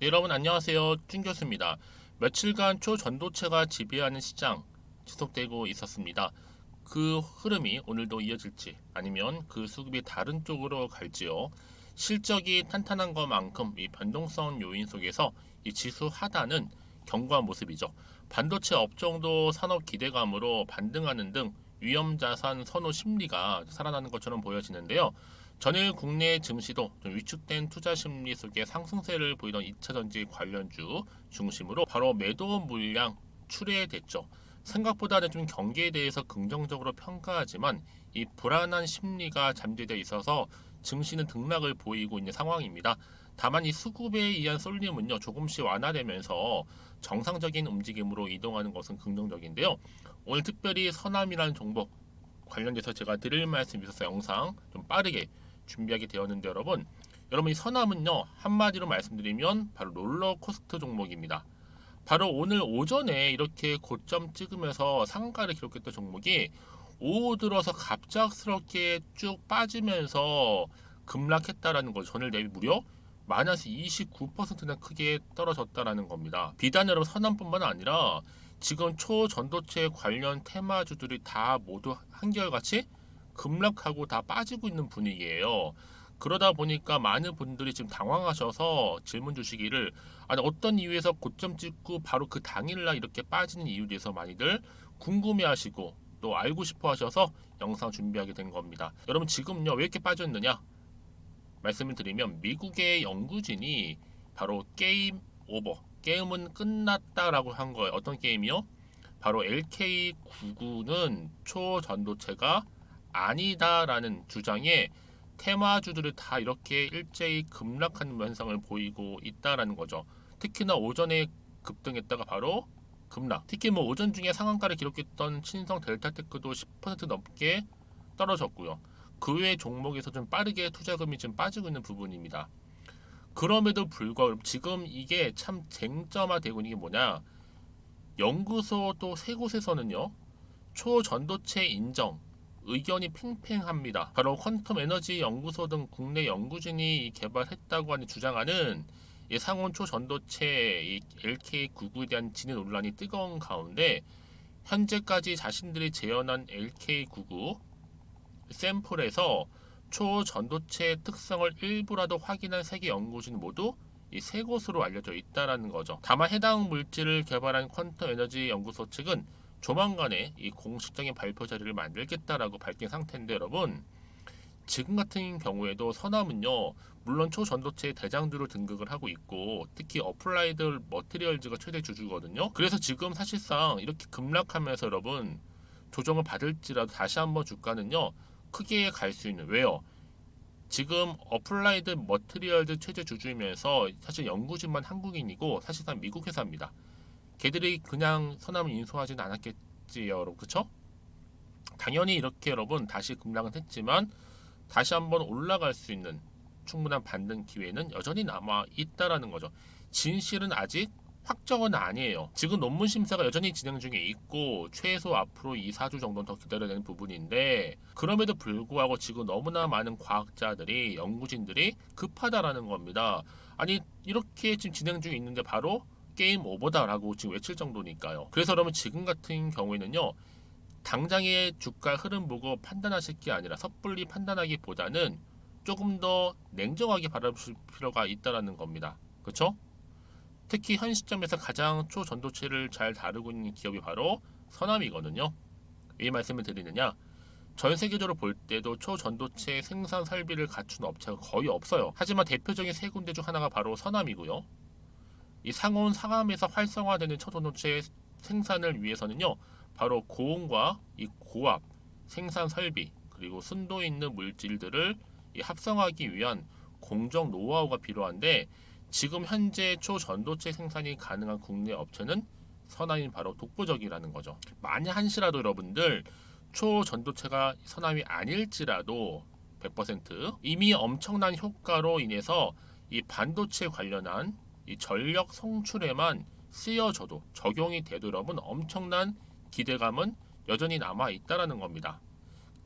네, 여러분 안녕하세요. 준 교수입니다. 며칠간 초전도체가 지배하는 시장 지속되고 있었습니다. 그 흐름이 오늘도 이어질지 아니면 그 수급이 다른 쪽으로 갈지요. 실적이 탄탄한 것만큼 이 변동성 요인 속에서 이 지수 하단은 견고한 모습이죠. 반도체 업종도 산업 기대감으로 반등하는 등 위험 자산 선호 심리가 살아나는 것처럼 보여지는데요. 전일 국내 증시도 좀 위축된 투자 심리 속에 상승세를 보이던 2차전지 관련주 중심으로 바로 매도 물량 출회됐죠. 생각보다는 좀 경기에 대해서 긍정적으로 평가하지만 이 불안한 심리가 잠재되어 있어서 증시는 등락을 보이고 있는 상황입니다. 다만 이 수급에 의한 쏠림은요 조금씩 완화되면서 정상적인 움직임으로 이동하는 것은 긍정적인데요. 오늘 특별히 서남이라는 종목 관련돼서 제가 드릴 말씀 있어서 영상 좀 빠르게 준비하게 되었는데 여러분 여러분 이 서남은요 한마디로 말씀드리면 바로 롤러코스터 종목입니다. 바로 오늘 오전에 이렇게 고점 찍으면서 상가를 기록했던 종목이 오후 들어서 갑작스럽게 쭉 빠지면서 급락했다라는 거죠. 전일 대비 무려 마이너스 29%나 크게 떨어졌다라는 겁니다. 비단 여러분 서남뿐만 아니라 지금 초전도체 관련 테마주들이 다 모두 한결같이 급락하고 다 빠지고 있는 분위기예요. 그러다 보니까 많은 분들이 지금 당황하셔서 질문 주시기를 아니 어떤 이유에서 고점 찍고 바로 그 당일날 이렇게 빠지는 이유에 대해서 많이들 궁금해하시고 또 알고 싶어 하셔서 영상 준비하게 된 겁니다. 여러분 지금요 왜 이렇게 빠졌느냐 말씀을 드리면 미국의 연구진이 바로 게임 오버 게임은 끝났다라고 한 거예요. 어떤 게임이요? 바로 LK99는 초전도체가 아니다라는 주장에 테마주들이 다 이렇게 일제히 급락하는 현상을 보이고 있다라는 거죠. 특히나 오전에 급등했다가 바로 급락. 특히 뭐 오전 중에 상한가를 기록했던 신성 델타테크도 10% 넘게 떨어졌고요. 그 외 종목에서 좀 빠르게 투자금이 좀 빠지고 있는 부분입니다. 그럼에도 불구하고 지금 이게 참 쟁점화되고 있는 게 뭐냐? 연구소 또 세 곳에서는요. 초전도체 인정 의견이 팽팽합니다. 바로 퀀텀 에너지 연구소 등 국내 연구진이 개발했다고 하는 주장하는 이 상온 초 전도체 이 LK99에 대한 진위 논란이 뜨거운 가운데 현재까지 자신들이 재현한 LK99 샘플에서 초전도체 특성을 일부라도 확인한 세계 연구진 모두 이 세 곳으로 알려져 있다라는 거죠. 다만 해당 물질을 개발한 퀀텀 에너지 연구소 측은 조만간에 이 공식적인 발표 자리를 만들겠다라고 밝힌 상태인데 여러분 지금 같은 경우에도 서남은요 물론 초전도체 대장주로 등극을 하고 있고 특히 어플라이드 머티리얼즈가 최대 주주거든요. 그래서 지금 사실상 이렇게 급락하면서 여러분 조정을 받을지라도 다시 한번 주가는요 크게 갈 수 있는 왜요? 지금 어플라이드 머티리얼즈 최대 주주이면서 사실 연구진만 한국인이고 사실상 미국 회사입니다 걔들이 그냥 서남을 인수하지는 않았겠지요, 여러분. 그쵸? 당연히 이렇게 여러분 다시 급락은 했지만 다시 한번 올라갈 수 있는 충분한 반등 기회는 여전히 남아 있다라는 거죠. 진실은 아직 확정은 아니에요. 지금 논문 심사가 여전히 진행 중에 있고 최소 앞으로 2, 4주 정도는 더 기다려야 되는 부분인데 그럼에도 불구하고 지금 너무나 많은 과학자들이 연구진들이 급하다라는 겁니다. 아니 이렇게 지금 진행 중에 있는데 바로 게임 오버다라고 지금 외칠 정도니까요. 그래서 여러분 지금 같은 경우에는요. 당장의 주가 흐름 보고 판단하실 게 아니라 섣불리 판단하기보다는 조금 더 냉정하게 바라보실 필요가 있다라는 겁니다. 그렇죠? 특히 현 시점에서 가장 초전도체를 잘 다루고 있는 기업이 바로 서남이거든요. 왜 말씀을 드리느냐? 전 세계적으로 볼 때도 초전도체 생산 설비를 갖춘 업체가 거의 없어요. 하지만 대표적인 세 군데 중 하나가 바로 서남이고요. 이 상온 상암에서 활성화되는 초전도체 생산을 위해서는요. 바로 고온과 이 고압 생산 설비 그리고 순도 있는 물질들을 합성하기 위한 공정 노하우가 필요한데 지금 현재 초전도체 생산이 가능한 국내 업체는 선암이 바로 독보적이라는 거죠. 만약 한시라도 여러분들 초전도체가 선암이 아닐지라도 100% 이미 엄청난 효과로 인해서 이 반도체 관련한 이 전력 성출에만 쓰여져도 적용이 되도록은 엄청난 기대감은 여전히 남아 있다라는 겁니다.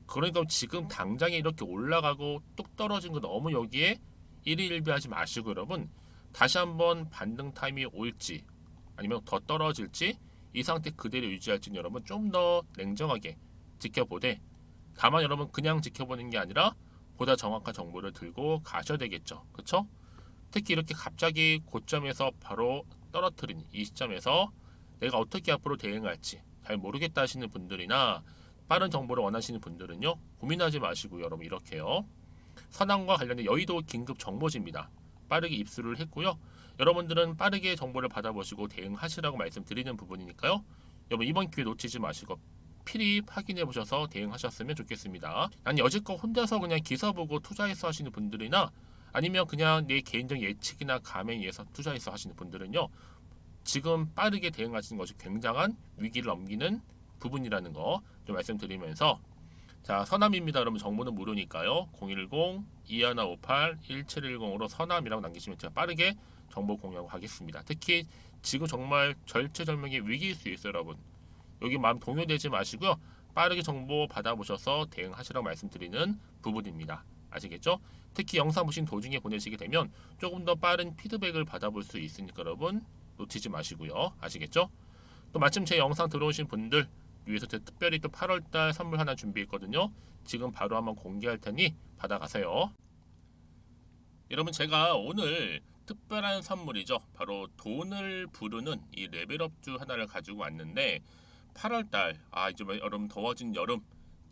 그러니까 지금 당장에 이렇게 올라가고 뚝 떨어진 거 너무 여기에 일희일비하지 마시고 여러분 다시 한번 반등 타임이 올지 아니면 더 떨어질지 이 상태 그대로 유지할지는 여러분 좀 더 냉정하게 지켜보되 다만 여러분 그냥 지켜보는 게 아니라 보다 정확한 정보를 들고 가셔야 되겠죠. 그렇죠? 특히 이렇게 갑자기 고점에서 바로 떨어뜨린 이 시점에서 내가 어떻게 앞으로 대응할지 잘 모르겠다 하시는 분들이나 빠른 정보를 원하시는 분들은요 고민하지 마시고 여러분 이렇게요. 선항과 관련된 여의도 긴급 정보지입니다. 빠르게 입수를 했고요. 여러분들은 빠르게 정보를 받아보시고 대응하시라고 말씀드리는 부분이니까요. 여러분 이번 기회 놓치지 마시고 필히 확인해 보셔서 대응하셨으면 좋겠습니다. 난 여지껏 혼자서 그냥 기사 보고 투자해서 하시는 분들이나 아니면 그냥 내 개인적 예측이나 감에 의해서 투자해서 하시는 분들은요 지금 빠르게 대응하시는 것이 굉장한 위기를 넘기는 부분이라는 거 좀 말씀드리면서 자 서남입니다. 여러분 정보는 무료니까요. 010-2158-1710으로 서남이라고 남기시면 제가 빠르게 정보 공유하겠습니다. 특히 지금 정말 절체절명의 위기일 수 있어요 여러분. 여기 마음 동요되지 마시고요. 빠르게 정보 받아보셔서 대응하시라고 말씀드리는 부분입니다 아시겠죠? 특히 영상 보신 도중에 보내시게 되면 조금 더 빠른 피드백을 받아볼 수 있으니까 여러분 놓치지 마시고요. 아시겠죠? 또 마침 제 영상 들어오신 분들 위해서 특별히 또 8월달 선물 하나 준비했거든요. 지금 바로 한번 공개할 테니 받아가세요. 여러분 제가 오늘 특별한 선물이죠. 바로 돈을 부르는 이 레벨업주 하나를 가지고 왔는데 8월달 아 이제 뭐 여러분 더워진 여름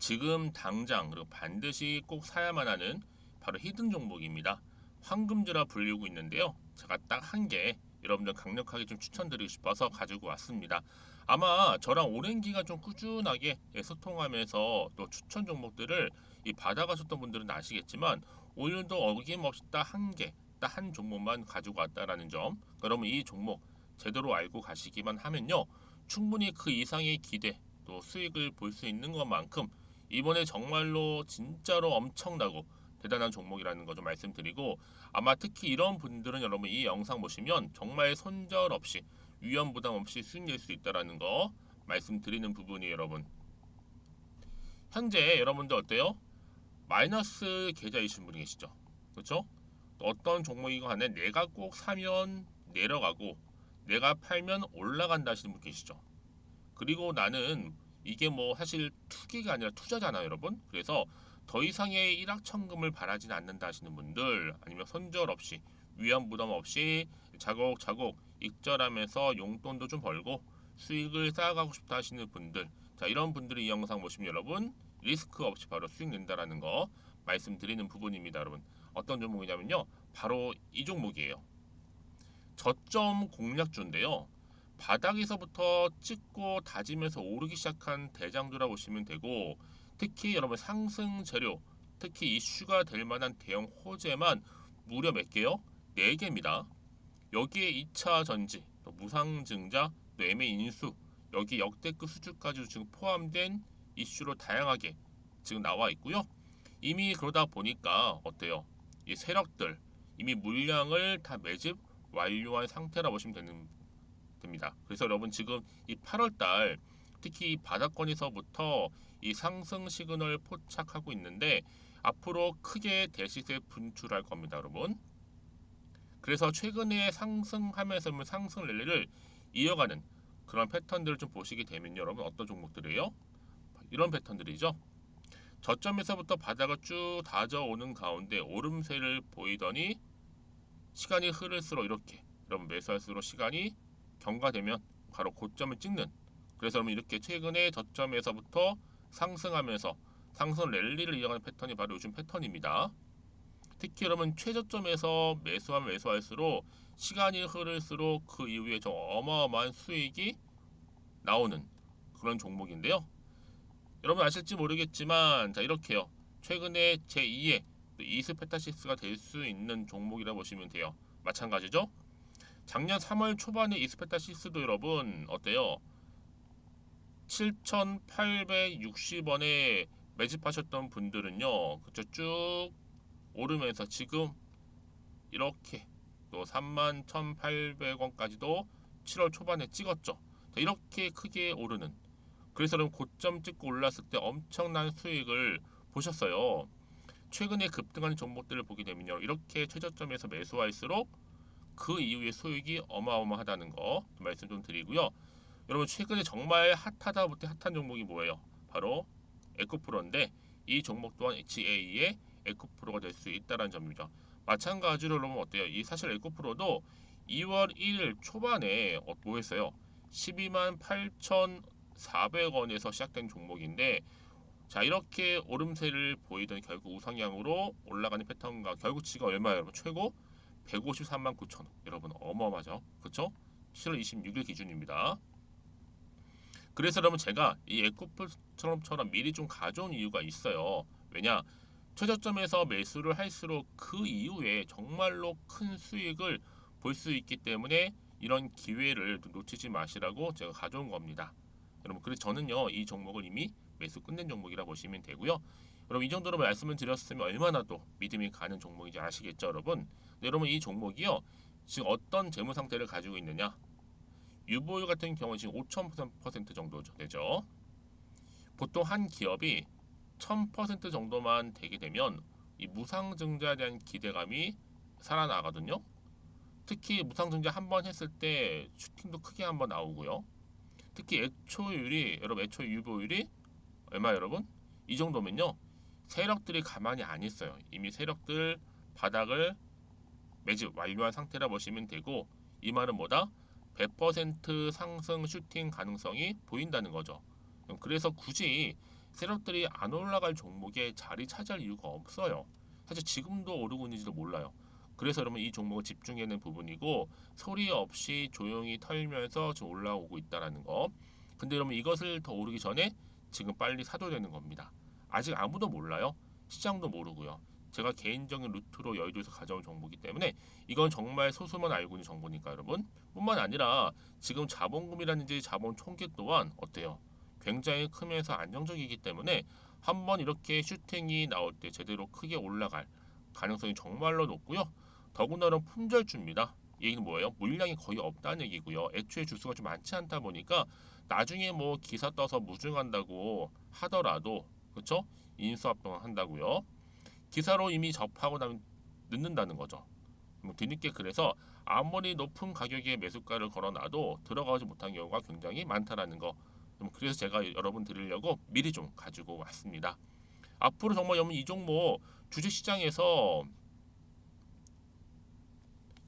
지금 당장 그리고 반드시 꼭 사야만 하는 바로 히든 종목입니다. 황금주라 불리고 있는데요. 제가 딱 한 개 여러분들 강력하게 좀 추천드리고 싶어서 가지고 왔습니다. 아마 저랑 오랜 기간 좀 꾸준하게 예, 소통하면서 또 추천 종목들을 이 받아가셨던 분들은 아시겠지만 오늘도 어김없이 딱 한 개, 딱 한 종목만 가지고 왔다라는 점. 여러분 이 종목 제대로 알고 가시기만 하면요, 충분히 그 이상의 기대 또 수익을 볼 수 있는 것만큼 이번에 정말로 진짜로 엄청나고 대단한 종목이라는 거 좀 말씀드리고 아마 특히 이런 분들은 여러분 이 영상 보시면 정말 손절 없이 위험 부담 없이 수익 낼 수 있다라는 거 말씀드리는 부분이 여러분 현재 여러분들 어때요? 마이너스 계좌이신 분이 계시죠 그렇죠? 어떤 종목이건 간에 내가 꼭 사면 내려가고 내가 팔면 올라간다 하시는 분 계시죠 그리고 나는 이게 뭐 사실 투기가 아니라 투자잖아요 여러분. 그래서 더 이상의 일확천금을 바라진 않는다 하시는 분들 아니면 손절 없이 위험 부담 없이 자곡자곡 익절하면서 용돈도 좀 벌고 수익을 쌓아가고 싶다 하시는 분들. 자 이런 분들이 이 영상 보시면 여러분 리스크 없이 바로 수익 낸다라는 거 말씀드리는 부분입니다 여러분. 어떤 종목이냐면요. 바로 이 종목이에요. 저점 공략주인데요 바닥에서부터 찍고 다지면서 오르기 시작한 대장주라 보시면 되고 특히 여러분 상승 재료 특히 이슈가 될 만한 대형 호재만 무려 몇 개요? 4개입니다. 여기에 2차 전지, 또 무상증자, 또 매매 인수, 여기 역대급 수주까지 지금 포함된 이슈로 다양하게 지금 나와 있고요. 이미 그러다 보니까 어때요? 이 세력들 이미 물량을 다 매집 완료한 상태라 보시면 되는 됩니다. 그래서 여러분 지금 이 8월 달 특히 이 바닥권에서부터 이 상승 시그널 포착하고 있는데 앞으로 크게 대시세 분출할 겁니다, 여러분. 그래서 최근에 상승하면서 상승 랠리를 이어가는 그런 패턴들을 좀 보시게 되면 여러분 어떤 종목들이에요? 이런 패턴들이죠. 저점에서부터 바닥을 쭉 다져오는 가운데 오름세를 보이더니 시간이 흐를수록 이렇게 여러분 매수할수록 시간이 경과되면 바로 고점을 찍는 그래서 여러분 이렇게 최근에 저점에서부터 상승하면서 상승 랠리를 이어가는 패턴이 바로 요즘 패턴입니다. 특히 여러분 최저점에서 매수하면 매수할수록 시간이 흐를수록 그 이후에 좀 어마어마한 수익이 나오는 그런 종목인데요. 여러분 아실지 모르겠지만 자 이렇게요. 최근에 제2의 이스페타시스가 될 수 있는 종목이라 보시면 돼요. 마찬가지죠. 작년 3월 초반에 이스페타 시스도 여러분 어때요? 7,860원에 매집하셨던 분들은요, 그쵸 쭉 오르면서 지금 이렇게 또 31,800원까지도 7월 초반에 찍었죠. 자, 이렇게 크게 오르는. 그래서 그럼 고점 찍고 올랐을 때 엄청난 수익을 보셨어요. 최근에 급등한 종목들을 보게 되면요, 이렇게 최저점에서 매수할수록 그 이후에 소액이 어마어마하다는 거 말씀 좀 드리고요. 여러분 최근에 정말 핫하다 못해 핫한 종목이 뭐예요? 바로 에코프로인데 이 종목 또한 HA의 에코프로가 될 수 있다는 점이죠. 마찬가지로 여러분 어때요? 이 사실 에코프로도 2월 1일 초반에 어, 뭐 했어요? 12만 8,400원에서 시작된 종목인데 자 이렇게 오름세를 보이던 결국 우상향으로 올라가는 패턴과 결국 지가 얼마예요 여러분 최고 153만 9천 원. 여러분 어마어마하죠? 그쵸? 7월 26일 기준입니다. 그래서 여러분 제가 이 에코프처럼처럼 미리 좀 가져온 이유가 있어요. 왜냐? 최저점에서 매수를 할수록 그 이후에 정말로 큰 수익을 볼 수 있기 때문에 이런 기회를 놓치지 마시라고 제가 가져온 겁니다. 여러분 그래서 저는요 이 종목을 이미 매수 끝낸 종목이라 보시면 되고요. 여러분 이 정도로 말씀을 드렸으면 얼마나 또 믿음이 가는 종목인지 아시겠죠, 여러분? 네, 여러분 이 종목이요 지금 어떤 재무 상태를 가지고 있느냐? 유보율 같은 경우 지금 5,000% 정도 되죠. 보통 한 기업이 1,000% 정도만 되게 되면 이 무상증자에 대한 기대감이 살아나거든요. 특히 무상증자 한 번 했을 때 슈팅도 크게 한 번 나오고요. 특히 애초율이 여러분 애초 유보율이 얼마 여러분? 이 정도면요. 세력들이 가만히 안 있어요. 이미 세력들 바닥을 매집 완료한 상태라 보시면 되고 이 말은 뭐다? 100% 상승 슈팅 가능성이 보인다는 거죠. 그래서 굳이 세력들이 안 올라갈 종목에 자리 차지할 이유가 없어요. 사실 지금도 오르고 있는지도 몰라요. 그래서 여러분 이 종목을 집중해야 하는 부분이고 소리 없이 조용히 털면서 지금 올라오고 있다라는 거. 근데 여러분 이것을 더 오르기 전에 지금 빨리 사도 되는 겁니다. 아직 아무도 몰라요. 시장도 모르고요. 제가 개인적인 루트로 여의도에서 가져온 정보이기 때문에 이건 정말 소수만 알고 있는 정보니까 여러분 뿐만 아니라 지금 자본금이라든지 자본 총계 또한 어때요? 굉장히 크면서 안정적이기 때문에 한번 이렇게 슈팅이 나올 때 제대로 크게 올라갈 가능성이 정말로 높고요. 더군다나 품절주입니다. 이 얘기는 뭐예요? 물량이 거의 없다는 얘기고요. 애초에 주수가 좀 많지 않다 보니까 나중에 뭐 기사 떠서 무증한다고 하더라도 그렇죠? 인수합병 한다고요. 기사로 이미 접하고 나면 늦는다는 거죠. 뭐 뒤늦게 그래서 아무리 높은 가격에 매수가를 걸어놔도 들어가지 못한 경우가 굉장히 많다라는 거. 그래서 제가 여러분 드리려고 미리 좀 가지고 왔습니다. 앞으로 정말 여러분 이 종목 주식시장에서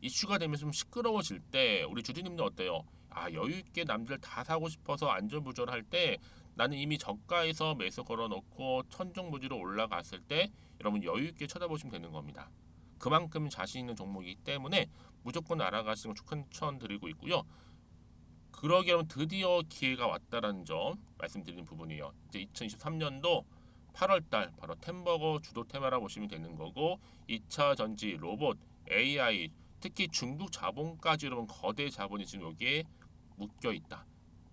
이슈가 되면 좀 시끄러워질 때 우리 주주님들 어때요? 아 여유 있게 남들 다 사고 싶어서 안전부절할 때 나는 이미 저가에서 매수 걸어놓고 천정부지로 올라갔을 때 여러분 여유 있게 쳐다보시면 되는 겁니다. 그만큼 자신 있는 종목이기 때문에 무조건 알아가시는 걸 추천드리고 있고요. 그러기 여러분 드디어 기회가 왔다라는 점 말씀드리는 부분이에요. 이제 2023년도 8월달 바로 템버거 주도 테마라 보시면 되는 거고 2차 전지 로봇 AI 특히 중국 자본까지 여러분 거대 자본이 지금 여기에 묶여 있다.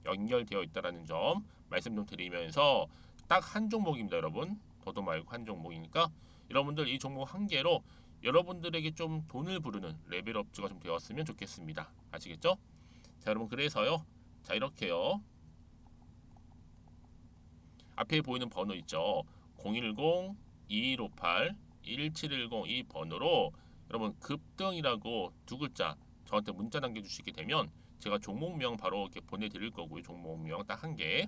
연결되어 있다라는 점 말씀 좀 드리면서 딱 한 종목입니다, 여러분. 더도 말고 한 종목이니까 여러분들 이 종목 한 개로 여러분들에게 좀 돈을 부르는 레벨업주가 좀 되었으면 좋겠습니다. 아시겠죠? 자, 여러분 그래서요. 자, 이렇게요. 앞에 보이는 번호 있죠. 010-2158-1710 이 번호로 여러분 급등이라고 두 글자 저한테 문자 남겨주시게 되면 제가 종목명 바로 이렇게 보내드릴 거고요. 종목명 딱 한 개.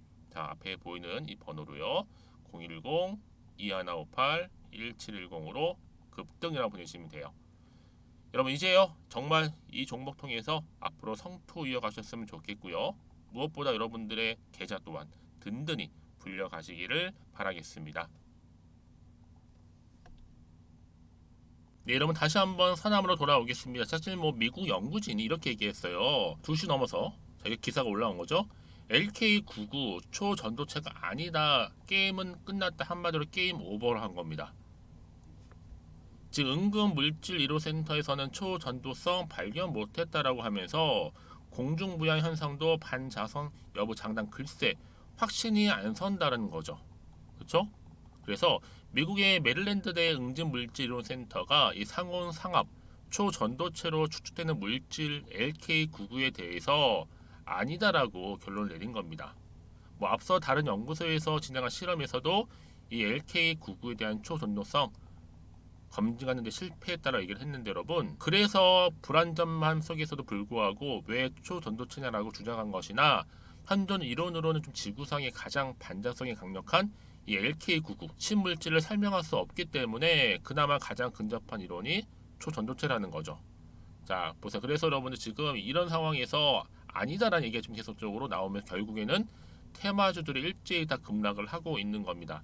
자 앞에 보이는 이 번호로요. 010-2158-1710으로 급등이라고 보내시면 돼요. 여러분 이제요 정말 이 종목 통해서 앞으로 성투 이어가셨으면 좋겠고요. 무엇보다 여러분들의 계좌 또한 든든히 불려가시기를 바라겠습니다. 네, 여러분 다시 한번 사남으로 돌아오겠습니다. 사실 뭐 미국 연구진이 이렇게 얘기했어요. 2시 넘어서 자기 기사가 올라온 거죠. LK99 초전도체가 아니다. 게임은 끝났다. 한마디로 게임 오버를 한 겁니다. 즉 은근 물질 1호 센터에서는 초전도성 발견 못했다라고 하면서 공중부양 현상도 반자성 여부 장단 글쎄 확신이 안 선다는 거죠. 그렇죠? 그래서 미국의 메릴랜드대 응집물질 1호 센터가 이 상온 상압 초전도체로 추측되는 물질 LK99에 대해서 아니다라고 결론을 내린 겁니다. 뭐 앞서 다른 연구소에서 진행한 실험에서도 이 LK99에 대한 초전도성 검증하는 데 실패했다라고 얘기를 했는데 여러분 그래서 불안전함 속에서도 불구하고 왜 초전도체냐라고 주장한 것이나 현존 이론으로는 좀 지구상에 가장 반자성이 강력한 이 LK99 신물질을 설명할 수 없기 때문에 그나마 가장 근접한 이론이 초전도체라는 거죠. 자 보세요. 그래서 여러분들 지금 이런 상황에서 아니다라는 얘기가 좀 계속적으로 나오면 결국에는 테마주들이 일제히 다 급락을 하고 있는 겁니다.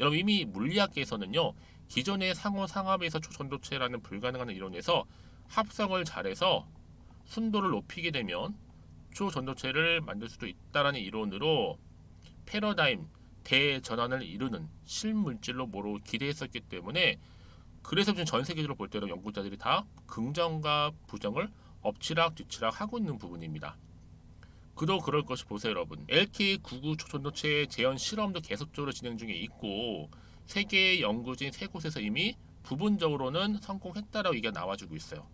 여러분 이미 물리학계에서는요 기존의 상호 상압에서 초전도체라는 불가능한 이론에서 합성을 잘해서 순도를 높이게 되면 초전도체를 만들 수도 있다라는 이론으로 패러다임 대전환을 이루는 실물질로 뭐로 기대했었기 때문에 그래서 지금 전 세계적으로 볼 때로 연구자들이 다 긍정과 부정을 엎치락 뒤치락 하고 있는 부분입니다. 그도 그럴 것이 보세요 여러분 LK99 초전도체 재현 실험도 계속적으로 진행 중에 있고 세계의 연구진 세 곳에서 이미 부분적으로는 성공했다라고 얘기가 나와주고 있어요.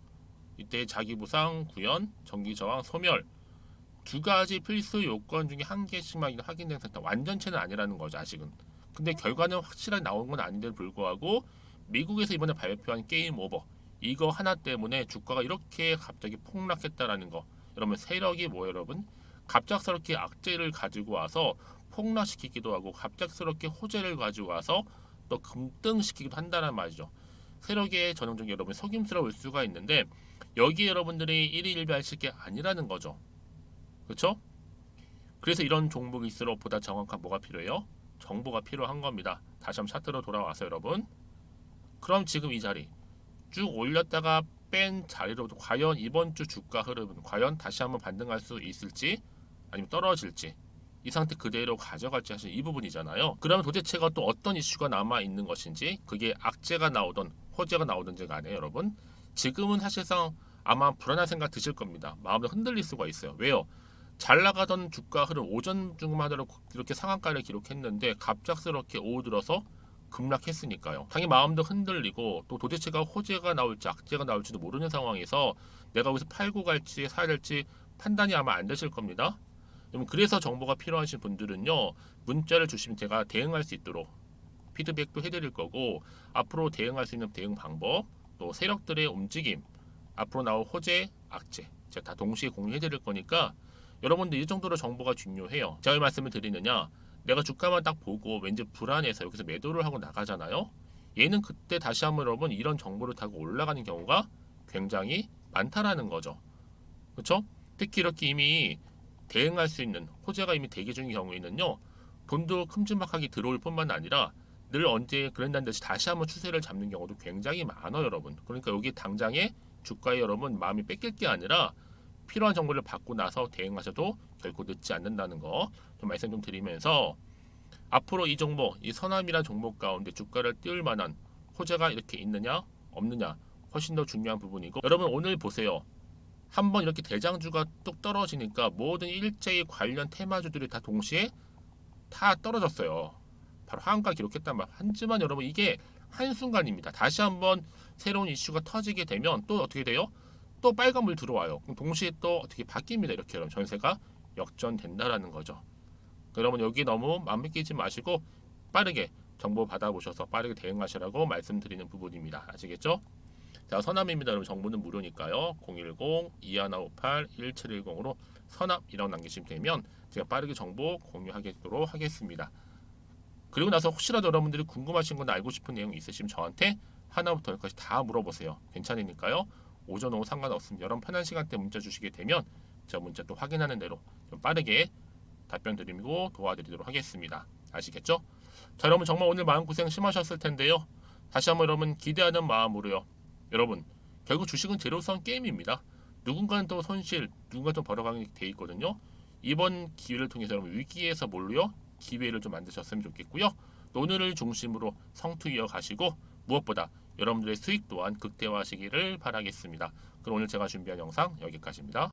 이때 자기 부상, 구현, 전기 저항, 소멸 두 가지 필수 요건 중에 한 개씩만 확인된 상태 완전체는 아니라는 거죠 아직은. 근데 결과는 확실하게 나온 건 아닌데도 불구하고 미국에서 이번에 발표한 게임 오버 이거 하나 때문에 주가가 이렇게 갑자기 폭락했다라는 거. 여러분 세력이 뭐 여러분? 갑작스럽게 악재를 가지고 와서 폭락시키기도 하고 갑작스럽게 호재를 가지고 와서 또 금등시키기도 한다는 말이죠. 세력의 전형적 여러분 속임수러울 수가 있는데 여기 여러분들이 일희일비하실 게 아니라는 거죠. 그렇죠? 그래서 이런 종목일수록 보다 정확한 뭐가 필요해요? 정보가 필요한 겁니다. 다시 한번 차트로 돌아와서 여러분. 그럼 지금 이 자리 쭉 올렸다가 뺀 자리로부터 과연 이번 주 주가 흐름은 과연 다시 한번 반등할 수 있을지 아니면 떨어질지 이 상태 그대로 가져갈지 하신 이 부분이잖아요. 그러면 도대체가 또 어떤 이슈가 남아 있는 것인지 그게 악재가 나오던 호재가 나오든지 간에 여러분 지금은 사실상 아마 불안한 생각 드실 겁니다. 마음도 흔들릴 수가 있어요. 왜요? 잘 나가던 주가 흐름 오전 중만 하더라도 이렇게 상한가를 기록했는데 갑작스럽게 오후 들어서 급락했으니까요. 당연히 마음도 흔들리고 또 도대체가 호재가 나올지 악재가 나올지도 모르는 상황에서 내가 여기서 팔고 갈지 사야 될지 판단이 아마 안 되실 겁니다. 그래서 정보가 필요하신 분들은요 문자를 주시면 제가 대응할 수 있도록 피드백도 해드릴 거고 앞으로 대응할 수 있는 대응 방법 또 세력들의 움직임 앞으로 나올 호재 악재 제가 다 동시에 공유해드릴 거니까 여러분들 이 정도로 정보가 중요해요. 제가 왜 말씀을 드리느냐 내가 주가만 딱 보고 왠지 불안해서 여기서 매도를 하고 나가잖아요. 얘는 그때 다시 한번 여러분 이런 정보를 타고 올라가는 경우가 굉장히 많다라는 거죠. 그렇죠? 특히 이렇게 이미 대응할 수 있는 호재가 이미 대기 중인 경우에는요 돈도 큼지막하게 들어올 뿐만 아니라 늘 언제 그런다는 듯이 다시 한번 추세를 잡는 경우도 굉장히 많아요 여러분 그러니까 여기 당장에 주가에 여러분 마음이 뺏길 게 아니라 필요한 정보를 받고 나서 대응하셔도 결코 늦지 않는다는 거 좀 말씀 좀 드리면서 앞으로 이 종목 이 선암이란 종목 가운데 주가를 띄울 만한 호재가 이렇게 있느냐 없느냐 훨씬 더 중요한 부분이고 여러분 오늘 보세요 한번 이렇게 대장주가 뚝 떨어지니까 모든 일제히 관련 테마주들이 다 동시에 다 떨어졌어요. 바로 하한가 기록했단 말. 하지만 여러분 이게 한순간입니다. 다시 한번 새로운 이슈가 터지게 되면 또 어떻게 돼요? 또 빨간 불 들어와요. 그럼 동시에 또 어떻게 바뀝니다. 이렇게 여러분 전세가 역전된다라는 거죠. 여러분 여기 너무 맘 믿기지 마시고 빠르게 정보 받아보셔서 빠르게 대응하시라고 말씀드리는 부분입니다. 아시겠죠? 자, 서남입니다. 여러분 정보는 무료니까요. 010-2158-1710으로 서남이라고 남기시면 되면 제가 빠르게 정보 공유하도록 하겠습니다. 그리고 나서 혹시라도 여러분들이 궁금하신 거나 알고 싶은 내용 있으시면 저한테 하나부터 열까지 다 물어보세요. 괜찮으니까요. 오전 오후 상관없습니다. 여러분 편한 시간대 문자 주시게 되면 제가 문자 또 확인하는 대로 좀 빠르게 답변 드리고 도와드리도록 하겠습니다. 아시겠죠? 자 여러분 정말 오늘 마음고생 심하셨을 텐데요. 다시 한번 여러분 기대하는 마음으로요. 여러분 결국 주식은 제로성 게임입니다. 누군가는 또 손실, 누군가 좀 벌어가게 돼 있거든요. 이번 기회를 통해서 여러분 위기에서 뭘로요? 기회를 좀 만드셨으면 좋겠고요. 또 오늘을 중심으로 성투 이어가시고 무엇보다 여러분들의 수익 또한 극대화하시기를 바라겠습니다. 그럼 오늘 제가 준비한 영상 여기까지입니다.